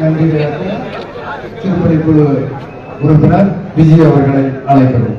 நன்றி திருப்பதி குழு உறுப்பினர் விஜய் அவர்களை அழைக்கிறோம்.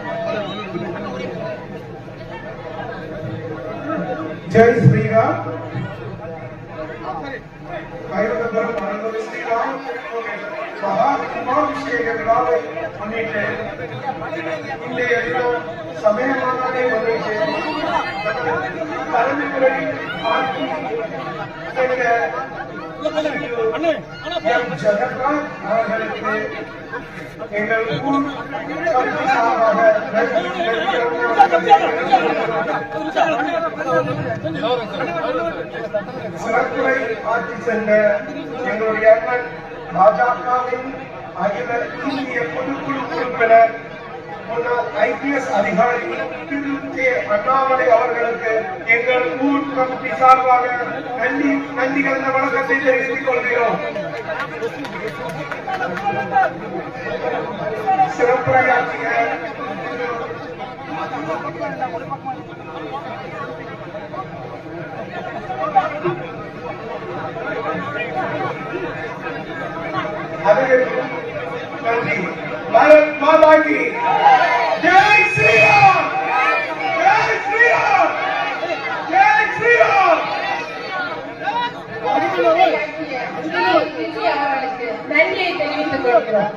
ஜெய் ஸ்ரீராம் வைரவபுரம் அனைவரு ஸ்ரீராம் மகா கும்பாபிஷேக விழாவை முன்னிட்டு இன்றைய தினம் சமய மாநாட்டை முன்னிட்டு தலைமுறை ஆட்சி செய்த எம் ஜெகநாத் அவர்களுக்கு எங்கள் ஊர் சார்பாக சிறப்புரை ஆட்சி சென்ற எங்களுடைய அண்ணன் பாஜகவின் அகில இந்திய பொதுக்குழு உறுப்பினர் முன்னாள் ஐபிஎஸ் அதிகாரி திரு கே அண்ணாமலை அவர்களுக்கு எங்கள் ஊர் கமிட்டி சார்பாக நன்றி நன்றி கலந்த வணக்கத்தை தெரிவித்துக் கொள்கிறோம். சிறப்புரையாற்றிய நன்றி பாரத் மாதா கி ஜெய் ஸ்ரீராம் ஜெய் ஸ்ரீராம் ஜெய் ஸ்ரீராம் விஜய் அவர்களுக்கு நன்றியை தெரிவித்துக் கொள்கிறோம்